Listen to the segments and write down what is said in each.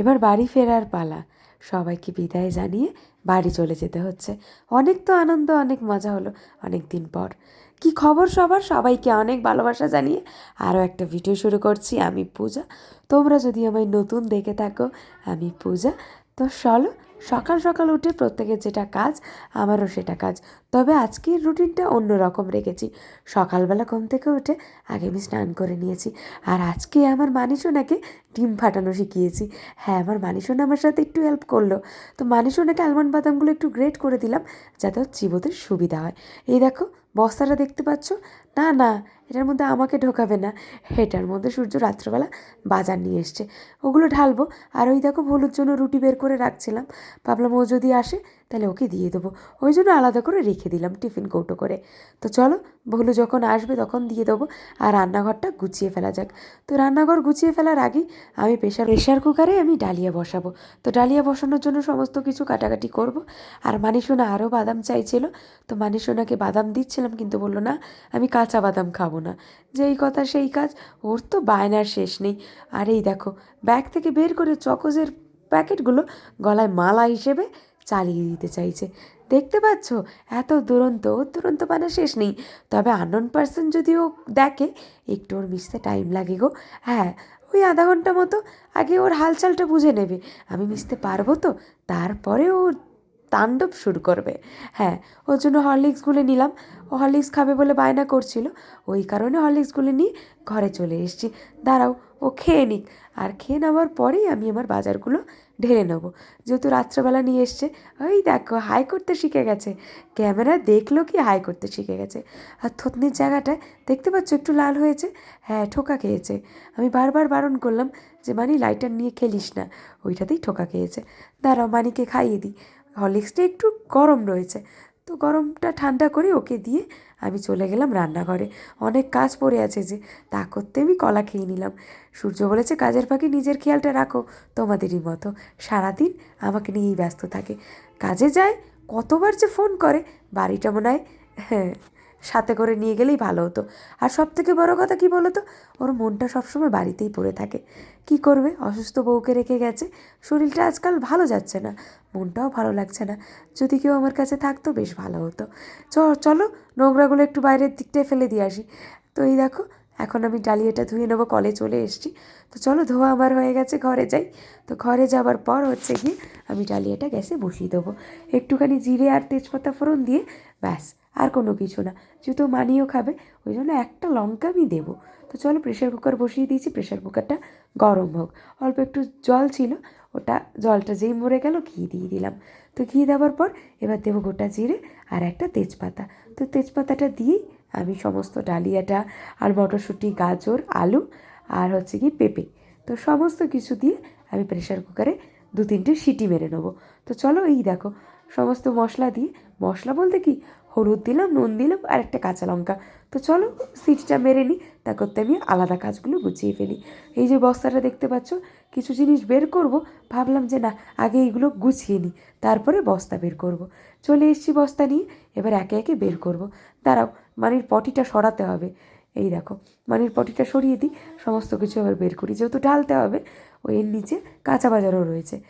এবার বাড়ি ফেরার পালা। সবাইকে বিদায় জানিয়ে বাড়ি চলে যেতে হচ্ছে। অনেক তো আনন্দ, অনেক মজা হলো অনেক দিন পর। কি খবর সবার? সবাইকে অনেক ভালোবাসা জানিয়ে আরও একটা ভিডিও শুরু করছি আমি পূজা। তোমরা যদি আমায় নতুন দেখে থাকো, আমি পূজা। তো চলো সকাল সকাল উঠে প্রত্যেকের যেটা কাজ, আমারও সেটা কাজ। তবে আজকের রুটিনটা অন্য রকম রেখেছি। সকালবেলা ঘুম থেকে উঠে আগে আমি স্নান করে নিয়েছি। আর আজকে আমার মানিসোনাকে ডিম ফাটানো শিখিয়েছি। হ্যাঁ আমার মানিসোনা আমার সাথে একটু হেল্প করল। তো মানিসোনাকে আলমন্ড বাদামগুলো একটু গ্রেট করে দিলাম, যাতে ওর চিবোতে সুবিধা হয়। এই দেখো, বস্তাটা দেখতে পাচ্ছ? না না এটার মধ্যে আমাকে ঢোকাবে না। এটার মধ্যে সূর্য রাত্রবেলা বাজার নিয়ে এসছে। ওগুলো ঢালবো। আর ওই দেখো ভুলুর জন্য রুটি বের করে রাখছিলাম। ভাবলাম ও যদি আসে, তাহলে ওকে দিয়ে দেবো। ওই জন্য আলাদা করে রেখে দিলাম টিফিন কৌটো করে। তো চলো ভুলু যখন আসবে তখন দিয়ে দেবো। আর রান্নাঘরটা গুছিয়ে ফেলা যাক। তো রান্নাঘর গুছিয়ে ফেলার আগেই আমি প্রেশার প্রেশার কুকারে আমি ডালিয়া বসাবো। তো ডালিয়া বসানোর জন্য সমস্ত কিছু কাটাকাটি করব। আর মানিসোনা আরও বাদাম চাইছিল। তো মানিসোনাকে বাদাম দিচ্ছিলাম, কিন্তু বলল, না, আমি কাঁচা বাদাম খাব না। যেই কথা সেই কাজ, ওর তো বায়নার শেষ নেই। আর এই দেখো, ব্যাগ থেকে বের করে চকোজের প্যাকেটগুলো গলায় মালা হিসেবে চালিয়ে দিতে চাইছে। দেখতে পাচ্ছ? এত দুরন্ত, ওর দুরন্ত মানে শেষ নেই। তবে আনন পার্সন যদি ও দেখে, একটু ওর মিশতে টাইম লাগে গো। হ্যাঁ ওই আধা ঘণ্টা মতো আগে ওর হালচালটা বুঝে নেবে। আমি মিশতে পারব তো? তারপরে ও তাণ্ডব শুরু করবে। হ্যাঁ ওর জন্য হরলিক্স গুলে নিলাম। ও হরলিক্স খাবে বলে বায়না করছিল। ওই কারণে হরলিক্স গুলে নিয়ে ঘরে চলে এসেছি। দাঁড়াও, ও খেয়ে নিক। আর খেয়ে নেওয়ার পরেই আমি আমার বাজারগুলো ঢেলে নেব। যেহেতু রাত্রেবেলা নিয়ে এসছে, ওই দেখো, হাই করতে শিখে গেছে। ক্যামেরা দেখল কি, হাই করতে শিখে গেছে। আর থতনির জায়গাটায় দেখতে পাচ্ছ, একটু লাল হয়েছে। হ্যাঁ ঠোকা খেয়েছে। আমি বারবার বারণ করলাম যে, মানি লাইটার নিয়ে খেলিস না। ওইটাতেই ঠোকা খেয়েছে। দাঁড়াও, মানিকে খাইয়ে দিই। হরলিক্সটা একটু গরম রয়েছে। তো গরমটা ঠান্ডা করে ওকে দিয়ে আমি চলে গেলাম রান্নাঘরে। অনেক কাজ পড়ে আছে যে, তা করতে আমি কলা খেয়ে নিলাম। সূর্য বলেছে, কাজের ফাঁকে নিজের খেয়ালটা রাখো, তোমাদেরই মতো। সারাদিন আমাকে নিয়েই ব্যস্ত থাকে। কাজে যায়, কতবার যে ফোন করে, বাড়িটা মনে হয় হ্যাঁ সাথে করে নিয়ে গেলেই ভালো হতো। আর সব থেকে বড় কথা কি বলো তো ওর মনটা সবসময় বাড়িতেই পড়ে থাকে। কি করবে? অসুস্থ বউকে রেখে গেছে। শরীরটা আজকাল ভালো যাচ্ছে না। মনটাও ভালো লাগছে না। যদি কেউ আমার কাছে থাকতো বেশ ভালো হতো। চ, চলো নোংরাগুলো একটু বাইরের দিকটায় ফেলে দিয়ে আসি। তো এই দেখো, এখন আমি ডালিয়াটা ধুয়ে নেব, কলে চলে এসেছি। তো চলো, ধোয়া আমার হয়ে গেছে, ঘরে যাই। তো ঘরে যাওয়ার পর হচ্ছে গিয়ে আমি ডালিয়াটা গ্যাসে বসিয়ে দেবো। একটুখানি জিরে আর তেজপাতা ফোড়ন দিয়ে ব্যাস। আর কোনো কিছু না। যেহেতু মানিও খাবে, ওই জন্য একটা লঙ্কা আমি দেবো। তো চলো প্রেশার কুকার বসিয়ে দিয়েছি প্রেশার কুকারটা গরম হোক। অল্প একটু জল ছিল, ওটা জলটা যেই মরে গেল ঘি দিয়ে দিলাম। তো ঘি দেওয়ার পর এবার দেবো গোটা জিরে আর একটা তেজপাতা। তো তেজপাতাটা দিয়েই আমি সমস্ত ডালিয়াটা আর মটরশুঁটি, গাজর, আলু আর হচ্ছে কি পেঁপে, তো সমস্ত কিছু দিয়ে আমি প্রেশার কুকারে দু তিনটে সিটি মেরে নেব। তো চলো এই দেখো, সমস্ত মশলা দিয়ে, মশলা বলতে কি? হলুদ দিলাম, নুন দিলাম, আর একটা কাঁচা লঙ্কা। তো চলো, সিটিটা মেরে নিই। তা করতে আমি আলাদা কাজগুলো গুছিয়ে ফেলি। এই যে বস্তাটা দেখতে পাচ্ছ, কিছু জিনিস বের করব। ভাবলাম যে না, আগে এইগুলো গুছিয়ে নিই। তারপরে বস্তা বের করব। চলে এসেছি বস্তা নিয়ে, এবার একে একে বের করব। দাঁড়াও, মানির পটিটা সরাতে হবে। এই দেখো, মানির পটিটা সরিয়ে দিই। সমস্ত কিছু আবার বের করি। যেহেতু ঢালতে হবে, ওই এর নিচে কাঁচা বাজারও রয়েছে।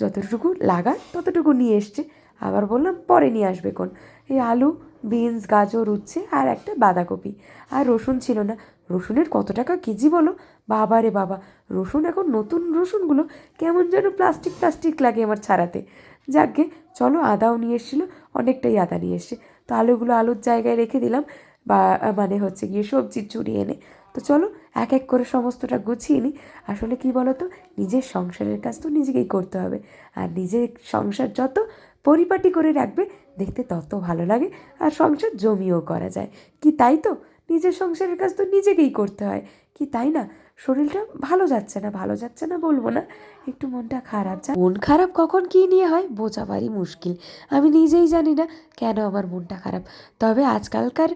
যতটুকু লাগার, ততটুকু নিয়ে এসছে। আবার বললাম, পরে নিয়ে আসবে কোন? এই আলু, বিনস, গাজর, উচ্ছে আর একটা বাঁধাকপি। আর রসুন ছিল না। রসুনের কত টাকা কেজি বলো? বাবা রে বাবা, রসুন এখন নতুন রসুনগুলো কেমন যেন প্লাস্টিক প্লাস্টিক লাগে আমার ছাড়াতে। যাকগে, চলো আদাও নিয়ে এসেছিল, অনেকটাই আদা নিয়ে এসছে। তো আলুগুলো আলুর জায়গায় রেখে দিলাম, বা মানে হচ্ছে গিয়ে সবজির চুরি এনে তো চলো এক এক করে সমস্তটা গুছিয়ে নিই আসলে কি বলো তো নিজের সংসারের কাজ তো নিজেকেই করতে হবে। আর নিজের সংসার যত পরিপাটি করে রাখবে, দেখতে তত ভালো লাগে। আর সংসার জমিও করা যায়। কি তাই তো? নিজের সংসারের কাজ তো নিজেকেই করতে হয়। কি তাই না? শরীরটা ভালো যাচ্ছে না, ভালো যাচ্ছে না বলব না। একটু মনটা খারাপ যা। মন খারাপ কখন কী নিয়ে হয়? বোঝাবারই মুশকিল। আমি নিজেই জানি না কেন আমার মনটা খারাপ। তবে আজকালকার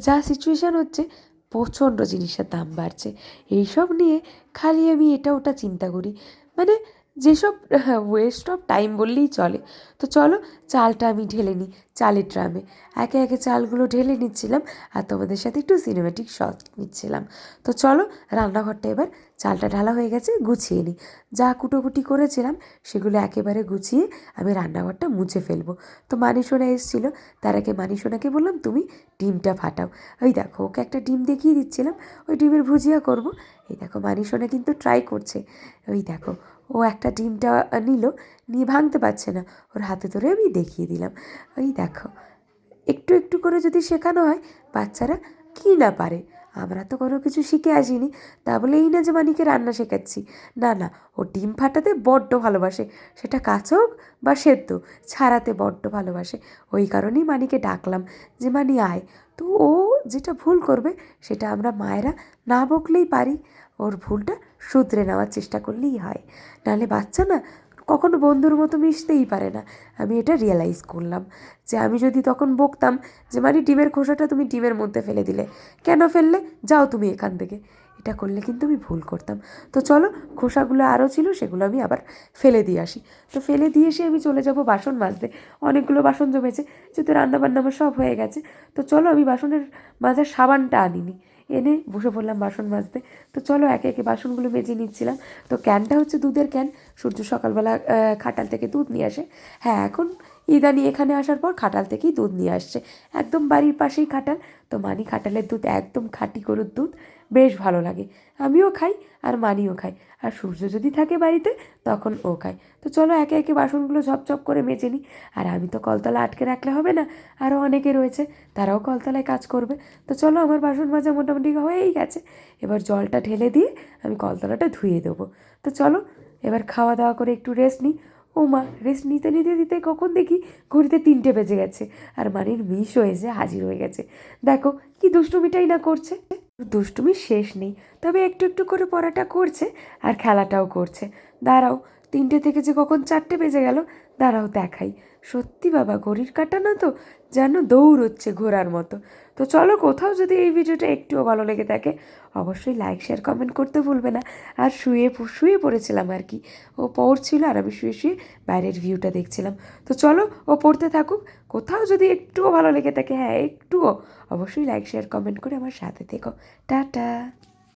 যা সিচুয়েশান হচ্ছে প্রচণ্ড জিনিসের দাম বাড়ছে। এইসব নিয়ে খালি আমি এটা ওটা চিন্তা করি। মানে যেসব ওয়েস্ট অফ টাইম বললেই চলে। তো চলো, চালটা আমি ঢেলে নিই, চালের ড্রামে। একে একে চালগুলো ঢেলে নিচ্ছিলাম আর তোমাদের সাথে একটু সিনেমেটিক শট নিচ্ছিলাম। তো চলো, রান্নাঘরটা এবার চালটা ঢালা হয়ে গেছে, গুছিয়ে নিই। যা কুটোকুটি করেছিলাম, সেগুলো একেবারে গুছিয়ে আমি রান্নাঘরটা মুছে ফেলব। তো মানিসোনা এসেছিল, তার আগে মানিসোনাকে বললাম, তুমি ডিমটা ফাটাও। ওই দেখো, ওকে একটা ডিম দেখিয়ে দিচ্ছিলাম, ওই ডিমের ভুজিয়া করব। এই দেখো, মানিসোনা কিন্তু ট্রাই করছে। ওই দেখো ও একটা ডিমটা নিল, নিয়ে ভাঙতে পারছে না। ওর হাতে ধরে আমি দেখিয়ে দিলাম। ওই দেখো, একটু একটু করে যদি শেখানো হয়, বাচ্চারা কী না পারে? আমরা তো কোনো কিছু শিখে আসিনি। তা বলে এই না যে মানিকে রান্না শেখাচ্ছি। না না, ও ডিম ফাটাতে বড্ড ভালোবাসে। সেটা কাঁচা হোক বা সেদ্ধ, ছাড়াতে বড্ড ভালোবাসে। ওই কারণেই মানিকে ডাকলাম যে, মানি, আয়। তো ও যেটা ভুল করবে, সেটা আমরা মায়েরা না বকলেই পারি। ওর ভুলটা শুধরে নেওয়ার চেষ্টা করলেই হয়। নাহলে বাচ্চা না কখনো বন্ধুর মতো মিশতেই পারে না। আমি এটা রিয়েলাইজ করলাম যে আমি যদি তখন বকতাম যে মানে ডিমের খোসাটা তুমি ডিমের মধ্যে ফেলে দিলে। কেন ফেললে? যাও তুমি এখান থেকে। এটা করলে কিন্তু আমি ভুল করতাম। তো চলো, খোসাগুলো আরও ছিল, সেগুলো আমি আবার ফেলে দিয়ে আসি। তো ফেলে দিয়ে এসে আমি চলে যাব বাসন মাজতে। অনেকগুলো বাসন জমেছে, যেহেতু রান্নাবান্না আমার সব হয়ে গেছে। তো চলো, আমি বাসনের মাজার সাবানটা আনিনি। এনে বসে পড়লাম বাসন মাজতে। তো চলো একে একে বাসনগুলো মেজে নিচ্ছিলাম। তো ক্যানটা হচ্ছে দুধের ক্যান। সূর্য সকালবেলা খাটাল থেকে দুধ নিয়ে আসে। হ্যাঁ এখন ইদানি এখানে আসার পর খাটাল থেকেই দুধ নিয়ে আসছে। একদম বাড়ির পাশেই খাটাল। তো মানি খাটালের দুধ, একদম খাঁটি গরুর দুধ। বেশ ভালো লাগে। আমিও খাই আর মানিও খাই আর সূর্য যদি থাকে বাড়িতে, তখন ও খায়। তো চলো একে একে বাসনগুলো ঝপঝপ করে মেজে নিই। আর আমি তো কলতলা আটকে রাখলে হবে না। আরও অনেকে রয়েছে, তারাও কলতলায় কাজ করবে। তো চলো আমার বাসন মাজা মোটামুটি হয়েই গেছে। এবার জলটা ঢেলে দিয়ে আমি কলতলাটা ধুয়ে দেবো। তো চলো এবার খাওয়া দাওয়া করে একটু রেস্ট নিই। ও মা রেস্ট নিতে নিতে দিতে কখন দেখি ঘড়িতে তিনটে বেজে গেছে। আর মানির মিস হয়েছে হাজির হয়ে গেছে। দেখো, কি দুষ্টুমিটাই না করছে। দুষ্টুমি শেষ নেই, তবে একটু একটু করে পড়াটা করছে আর খেলাটাও করছে। দাঁড়াও তিনটে থেকে যে কখন চারটে বেজে গেল, দাঁড়াও দেখাই। সত্যি বাবা, ঘড়ির কাটা না তো? যেন দৌড়চ্ছে ঘোরার মতো। তো চলো কোথাও যদি এই ভিডিওটা একটুও ভালো লেগে থাকে, অবশ্যই লাইক শেয়ার কমেন্ট করতে ভুলবে না। আর শুয়ে শুয়ে পড়েছিলাম আর কি। ও পড়ছিল আর আমি শুয়ে শুয়ে বাইরের ভিউটা দেখছিলাম। তো চলো ও পড়তে থাকুক। কোথাও যদি একটুও ভালো লেগে থাকে হ্যাঁ একটুও, অবশ্যই লাইক শেয়ার কমেন্ট করে আমার সাথে থেকো। টাটা!